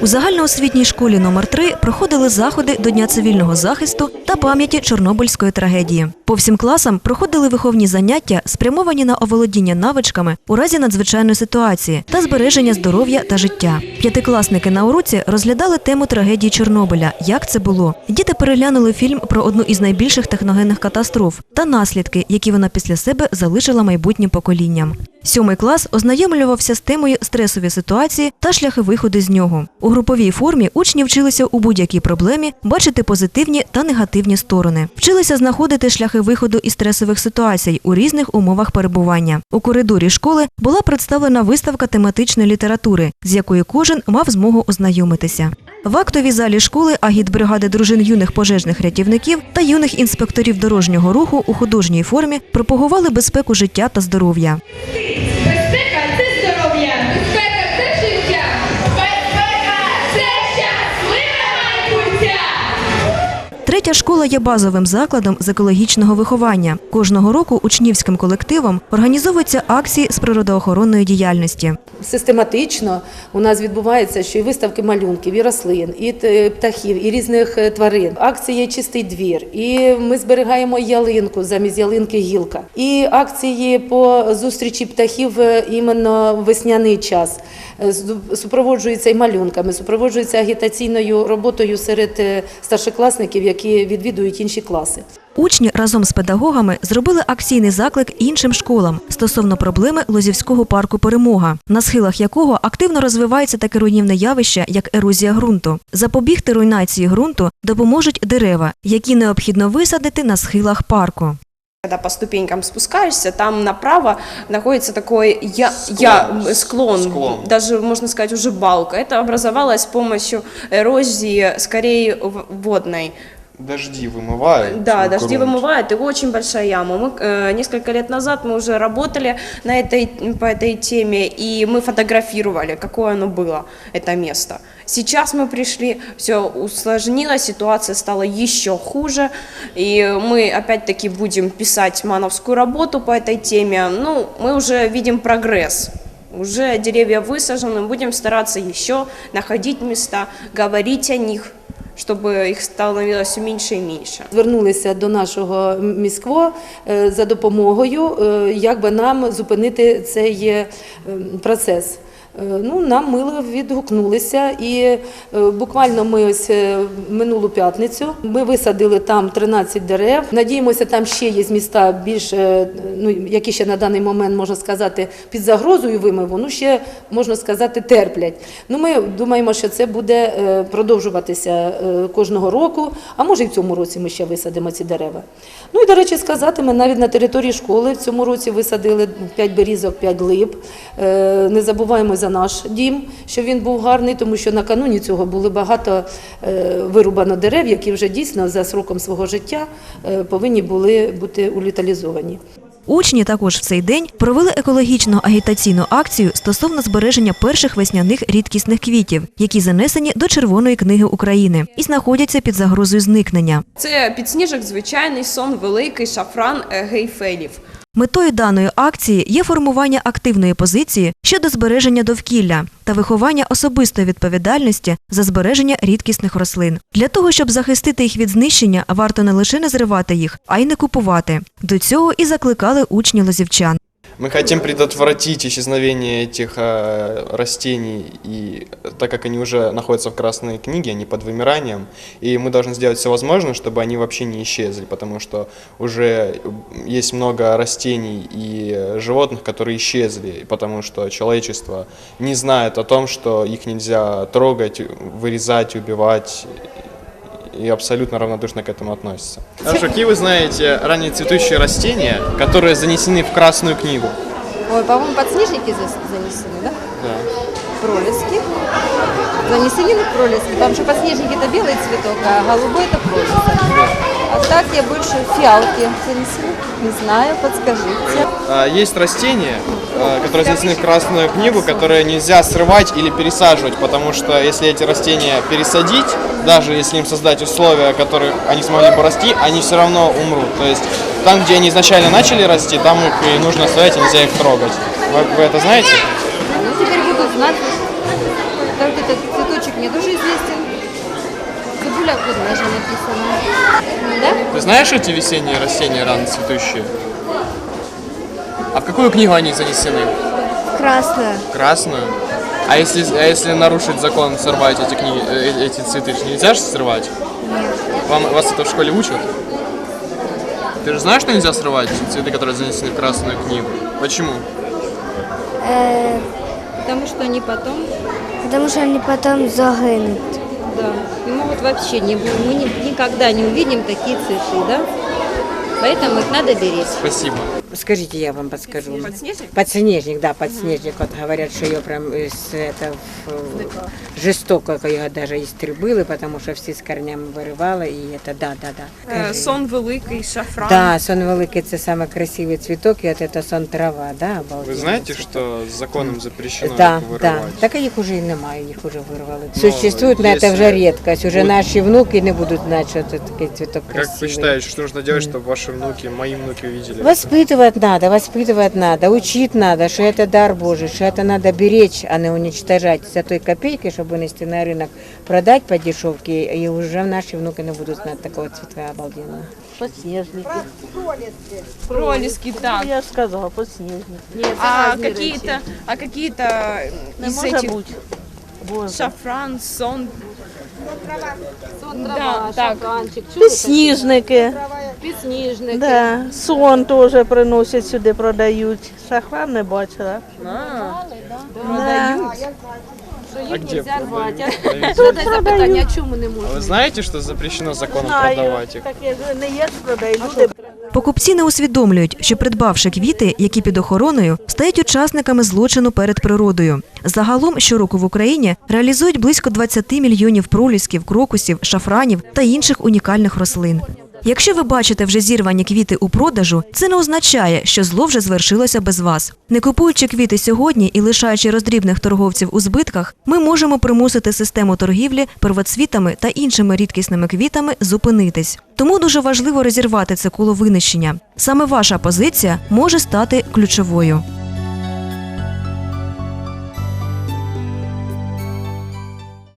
У загальноосвітній школі номер 3 проходили заходи до Дня цивільного захисту та пам'яті Чорнобильської трагедії. По всім класам проходили виховні заняття, спрямовані на оволодіння навичками у разі надзвичайної ситуації та збереження здоров'я та життя. П'ятикласники на уроці розглядали тему трагедії Чорнобиля. Як це було? Діти переглянули фільм про одну із найбільших техногенних катастроф та наслідки, які вона після себе залишила майбутнім поколінням. Сьомий клас ознайомлювався з темою стресові ситуації та шляхи виходу з нього. У груповій формі учні вчилися у будь-якій проблемі бачити позитивні та негативні сторони. Вчилися знаходити шляхи виходу із стресових ситуацій у різних умовах перебування. У коридорі школи була представлена виставка тематичної літератури, з якою кожен мав змогу ознайомитися. В актовій залі школи агітбригади дружин юних пожежних рятівників та юних інспекторів дорожнього руху у художній формі пропагували безпеку життя та здоров'я. Третя школа є базовим закладом з екологічного виховання. Кожного року учнівським колективом організовуються акції з природоохоронної діяльності. Систематично у нас відбувається, що і виставки малюнків, і рослин, і птахів, і різних е, тварин. Акції Чистий двір, і ми зберігаємо ялинку замість ялинки гілка. І акції по зустрічі птахів е, іменно в весняний час. Е, Супроводжуються і малюнками, супроводжуються агітаційною роботою серед старшокласників, які відвідують інші класи. Учні разом з педагогами зробили акційний заклик іншим школам стосовно проблеми Лозівського парку Перемога, на схилах якого активно розвивається таке руйнівне явище, як ерозія ґрунту. Запобігти руйнації ґрунту допоможуть дерева, які необхідно висадити на схилах парку. Когда по ступенькам спускаешься, там направо находится такой я, я, склон, Склон. даже можно сказать уже балка. Это образовалось с помощью эрозии, скорее водной. Дожди вымывают. Да, дожди грунт. вымывают, и очень большая яма. Мы э, несколько лет назад мы уже работали на этой, по этой теме, и мы фотографировали, какое оно было, это место. Сейчас мы пришли, все усложнилось, ситуация стала еще хуже, и мы опять-таки будем писать мановскую работу по этой теме. Ну, мы уже видим прогресс. Уже деревья высажены, будем стараться еще находить места, говорить о них, чтобы їх становилося менше і менше. Звернулися до нашого міськво е, за допомогою, е, як би нам зупинити цей е, процес. Е, Ну, нам мило відгукнулися, і е, буквально ми ось е, минулу п'ятницю ми висадили там 13 дерев. Надіємося, там ще є міста більше, ну які ще на даний момент можна сказати під загрозою вимиву. Ну ще можна сказати терплять. Ну ми думаємо, що це буде продовжуватися кожного року. А може і в цьому році ми ще висадимо ці дерева. Ну і до речі, сказати, ми навіть на території школи в цьому році висадили 5 берізок, 5 лип. Не забуваємо за наш дім, що він був гарний, тому що накануні цього було багато е, вирубано дерев, які вже дійсно за сроком свого життя е, повинні були бути уліталізовані. Учні також в цей день провели екологічну агітаційну акцію стосовно збереження перших весняних рідкісних квітів, які занесені до Червоної книги України і знаходяться під загрозою зникнення. Це підсніжок, звичайний сон, великий шафран е, гейфелів. Метою даної акції є формування активної позиції щодо збереження довкілля та виховання особистої відповідальності за збереження рідкісних рослин. Для того, щоб захистити їх від знищення, варто не лише не зривати їх, а й не купувати. До цього і закликали учні лозівчан. Мы хотим предотвратить исчезновение этих э, растений, и так как они уже находятся в Красной книге, они под вымиранием, и мы должны сделать все возможное, чтобы они вообще не исчезли, потому что уже есть много растений и животных, которые исчезли, потому что человечество не знает о том, что их нельзя трогать, вырезать, убивать, и абсолютно равнодушно к этому относятся. Хорошо, какие вы знаете ранее цветущие растения, которые занесены в Красную книгу? Ой, по-моему, подснежники занесены, да? Да. Пролески. Занесены на пролески. Потому что подснежники это белый цветок, а голубой это пролески. А так я больше фиалки занесены. Не знаю, подскажите. А, Есть растения, которые занесены в Красную книгу, которые нельзя срывать или пересаживать, потому что если эти растения пересадить, даже если им создать условия, в которых они смогли бы расти, они все равно умрут. То есть там, где они изначально начали расти, там их и нужно оставлять, и нельзя их трогать. Вы, вы это знаете? Ну, теперь буду знать. Так, вот этот цветочек мне тоже известен. Цибуля кудмежа написано. Да? Ты знаешь эти весенние растения рано цветущие? А в какую книгу они занесены? Красная. Красную? А если, а если нарушить закон, сорвать эти книги, э, эти цветы, нельзя же срывать? Вам, вас это в школе учат? Ты же знаешь, что нельзя срывать цветы, которые занесены в Красную книгу? Почему? Э, Потому что они потом, потому что они потом загинут. да, и могут вообще не, мы ни- никогда не увидим такие цветы, да? Поэтому их надо беречь. Спасибо. Скажите, я вам подскажу. Подснежник? Подснежник, да, подснежник. Вот говорят, что ее прям из это, в- жестоко ее даже истребили, потому что всі з корнями виривала, і це, да, да, да. Э, Кажи. Сон великий, шафран. Да, сон великий це саме красивий цвіток, і от це сон трава, да, обалденний Вы знаете, цвіток. что законом запрещено Да, их да. вырывать? Так а їх уже і немає, їх уже вирвали. Ну, Существует, но если это вже рідкость. Уже вот- наші внуки не будуть знати, що це такий цвіток Как вы красивий. считаете, что нужно делать, чтобы ваши внуки, мои внуки увидели? Воспитывать надо, воспитывать надо, учить надо, что это дар Божий, что это надо беречь, а не уничтожать за той копейки, чтобы вынести на рынок, продать по дешевке, и уже наши внуки не будут знать такого цветка обалденного. Подснежники. Пролески, так. Я ж сказала, подснежники. А какие-то, а какие-то Не из этих. Боже. шафран, сон. Да, так. Підсніжники. Підсніжники. Да. Сон теж приносять сюди, продають. Шафран не бачила. Да. А где рвать, продают? Задай запитання, чому не можна? А вы знаете, что запрещено законом Знаю. продавать их? Так я ж не є, продають люди. Покупці не усвідомлюють, що придбавши квіти, які під охороною, стають учасниками злочину перед природою. Загалом щороку в Україні реалізують близько 20 мільйонів пролісків, крокусів, шафранів та інших унікальних рослин. Якщо ви бачите вже зірвані квіти у продажу, це не означає, що зло вже звершилося без вас. Не купуючи квіти сьогодні і лишаючи роздрібних торговців у збитках, ми можемо примусити систему торгівлі первоцвітами та іншими рідкісними квітами зупинитись. Тому дуже важливо розірвати це коло винищення. Саме ваша позиція може стати ключовою.